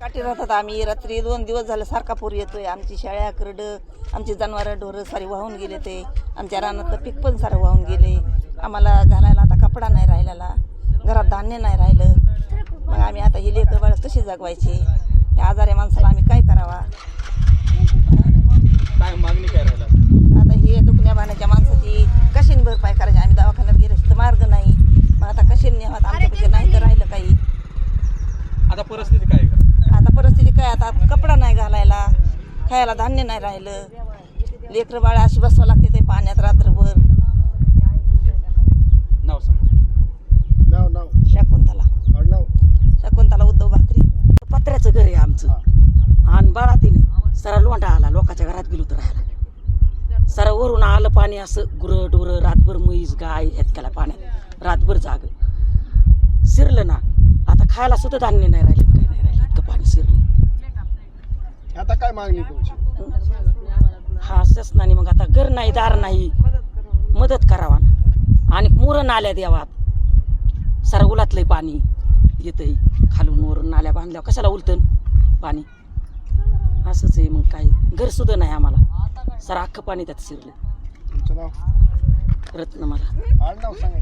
काठी राहतात आम्ही. रात्री दोन दिवस झालं सारखा पूर येतोय. आमची शाळा करड आमची जनावरं ढोरं सारी वाहून गेले ते. आमच्या रानातलं पीक पण सारं वाहून गेले. आम्हाला घालायला आता कपडा नाही राहिलेला. घरात धान्य नाही राहिलं. मग आम्ही आता ही लेकर बाळ कशी जगवायची? या आजाऱ्या माणसाला आम्ही काय करावा? काय मागणी काय राहिला? आता ही दुखण्या भाण्याच्या माणसाची कशीन भरपाई करायची? आम्ही दवाखान्यात गेले तर मार्ग नाही. मग आता कशीन न्यावात आमच्यापैकी नाही तर राहिलं काही. आता परिस्थिती काय आता परिस्थिती काय? आता कपडा नाही घालायला खायला धान्य नाही राहिलं. लेकरं बाळ अशी बसवावं लागते ते पाण्यात रात्रभर नाव सांग नाव नाव शाकुंतला आडनाव शाकुंतला उद्धव भाकरी पत्र्याचं घर आहे आमचं आणि लोंढा आला लोकांच्या घरात गेलो तर राहायला. सरा वरून आलं पाणी असं गुरं डुरं रातभर म्हैस गाय ह्यात केला पाण्यात रातभर जाग. शिरलं ना आता खायला सुद्धा धान्य नाही राहिलं काही नाही राहिलं इतकं पाणी शिरलं. आता काय मागणी तुमची? हा शासनाने मग आता घर नाही दार नाही मदत करावा ना. आणि मुरण आल्या देवात सरा उलातलंय पाणी येतंय खालून वरून नाल्या बांधल्यावर कशाला उलतन पाणी. असंच आहे मग काय. घर सुद्धा नाही आम्हाला. सर अख्खं पाणी त्यात शिरलं तुमचं नाव? रत्न मला. आडनाव सांगा.